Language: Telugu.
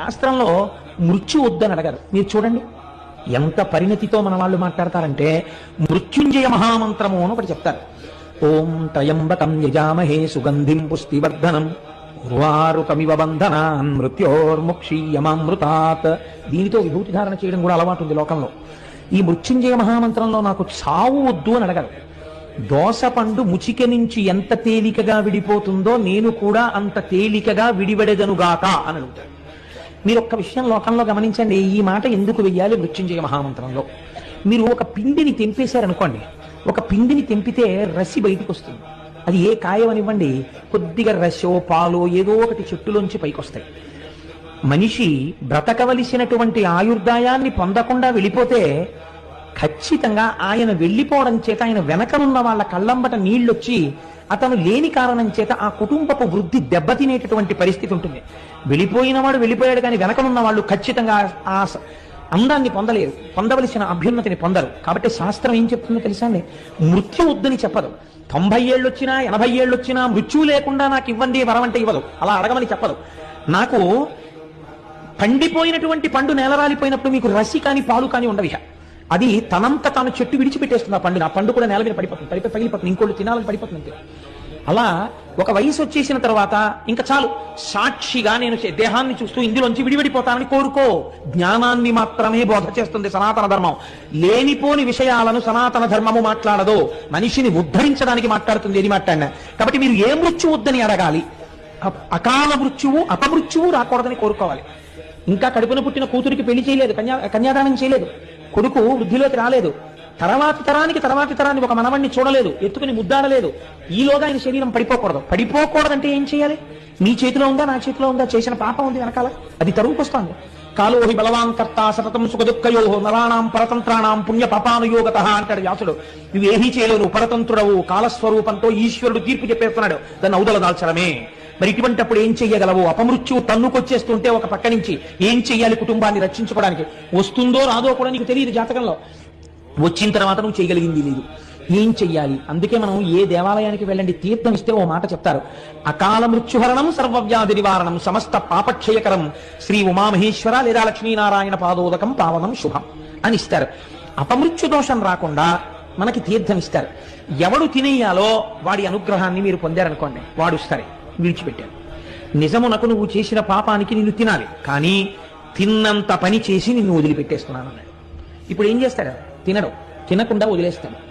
శాస్త్రంలో మృత్యు వద్దని అడగారు. మీరు చూడండి. ఎంత పరిణతితో మన వాళ్ళు మాట్లాడతారంటే మృత్యుంజయ మహామంత్రము అని ఒకటి చెప్తారు. ఓం త్రయంబకం యజామహే సుగంధిం పుష్టివర్ధనం. ఉర్వారుకమివ బంధనాన్ మృత్యోర్ముక్షీయమామృతాత్. దీనితో విభూతి ధారణ చేయడం కూడా అలవాటు ఉంది లోకంలో. ఈ మృత్యుంజయ మహామంత్రంలో నాకు చావు వద్దు అని అడగారు. దోసపండు ముచిక నుంచి ఎంత తేలికగా విడిపోతుందో నేను కూడా అంత తేలికగా విడివడెదనుగాక అని అడుగుతాడు మీరు ఒక్క విషయం లోకంలో గమనించండి ఈ మాట ఎందుకు వెయ్యాలి మృత్యుంజయ మహామంత్రంలో? మీరు ఒక పిండిని తెంపేశారనుకోండి ఒక పిండిని తెంపితే రసి బయటకు వస్తుంది అది ఏ కాయమనివ్వండి కొద్దిగా రసో పాలో ఏదో ఒకటి చెట్టులోంచి పైకి వస్తాయి మనిషి బ్రతకవలసినటువంటి ఆయుర్దాయాన్ని పొందకుండా వెళ్ళిపోతే ఖచ్చితంగా ఆయన వెళ్ళిపోవడం చేత ఆయన వెనకనున్న వాళ్ళ కళ్ళంబట నీళ్ళొచ్చి అతను లేని కారణం చేత ఆ కుటుంబపు వృద్ధి దెబ్బతినేటటువంటి పరిస్థితి ఉంటుంది. వెళ్ళిపోయిన వాడు వెళ్ళిపోయాడు కానీ వెనకనున్న వాళ్ళు ఖచ్చితంగా ఆ అందాన్ని పొందలేరు. పొందవలసిన అభ్యున్నతిని పొందరు. కాబట్టి శాస్త్రం ఏం చెప్తుందో తెలుసా అండి? మృత్యు వద్దని చెప్పదు. తొంభై ఏళ్ళు వచ్చినా ఎనభై ఏళ్ళు వచ్చినా మృత్యు లేకుండా నాకు ఇవ్వండి వరం అంటే ఇవ్వదు. అలా అడగమని చెప్పదు. నాకు పండిపోయినటువంటి పండు నేలరాలిపోయినప్పుడు మీకు రసి కానీ పాలు కానీ ఉండవిహ. అది తనంత తాను చెట్టు విడిచిపెట్టేస్తుంది ఆ పండుగ ఆ పండు కూడా నేల మీద పడిపోతుంది పడిపోయి పగిలిపోతుంది. ఇంకోళ్ళు తినాలని పడిపోతుంది అలా ఒక వయసు వచ్చేసిన తర్వాత ఇంకా చాలు. సాక్షిగా నేను దేహాన్ని చూస్తూ ఇందులోంచి విడివిడిపోతానని కోరుకో. జ్ఞానాన్ని మాత్రమే బోధ చేస్తుంది సనాతన ధర్మం. లేనిపోని విషయాలను సనాతన ధర్మము మాట్లాడదు. మనిషిని ఉద్ధరించడానికి మాట్లాడుతుంది ఏది మాట్లాడినా. కాబట్టి మీరు ఏ మృత్యు వద్దని అడగాలి. అకాల మృత్యువు అపమృత్యువు రాకూడదని కోరుకోవాలి. ఇంకా కడుపున పుట్టిన కూతురికి పెళ్ళి చేయలేదు కన్యా కన్యాదానం చేయలేదు. కొడుకు వృద్ధిలోకి రాలేదు. తర్వాతి తరానికి తర్వాతి తరాన్ని ఒక మనవణ్ణి చూడలేదు ఎత్తుకుని ముద్దాడలేదు. ఈలోగా ఆయన శరీరం పడిపోకూడదు. పడిపోకూడదంటే ఏం చేయాలి? మీ చేతిలో ఉందా నా చేతిలో ఉందా? చేసిన పాపం ఉంది వెనకాల. అది తరువుకొస్తోంది. కాలోహి బలవాన్ కర్త సతతం సుఖ దుఃఖయో పరతంత్రాణం పుణ్య పాపానుయోగత అంటాడు వ్యాసుడు. నువ్వు ఏమీ చేయలేవు పరతంత్రుడవు కాలస్వరూపంతో ఈశ్వరుడు తీర్పు చెప్పేస్తున్నాడు. దాన్ని అవుదల దాల్చడమే. మరి ఇటువంటప్పుడు ఏం చెయ్యగలవు? అపమృత్యువు తన్నుకొచ్చేస్తుంటే ఒక పక్క నుంచి ఏం చెయ్యాలి కుటుంబాన్ని రక్షించుకోవడానికి? వస్తుందో రాదో కూడా నీకు తెలియదు జాతకంలో. వచ్చిన తర్వాత నువ్వు చేయగలిగింది లేదు ఏం చెయ్యాలి? అందుకే మనం ఏ దేవాలయానికి వెళ్ళండి తీర్థం ఇస్తే ఓ మాట చెప్తారు. అకాల మృత్యుహరణం సర్వవ్యాధి నివారణం సమస్త పాపక్షయకరం శ్రీ ఉమామహేశ్వర లేదా లక్ష్మీనారాయణ పాదోదకం పావనం శుభం అని ఇస్తారు. అపమృత్యు దోషం రాకుండా మనకి తీర్థం ఇస్తారు. ఎవడు తినేయాలో వాడి అనుగ్రహాన్ని మీరు పొందారనుకోండి వాడు సరే విడిచిపెట్టారు. నిజమునకు నువ్వు చేసిన పాపానికి నిన్ను తినాలి కానీ తిన్నంత పని చేసి నిన్ను వదిలిపెట్టేస్తున్నాను అన్నాడు. ఇప్పుడు ఏం చేస్తాడు? తినడు. తినకుండా వదిలేస్తాడు.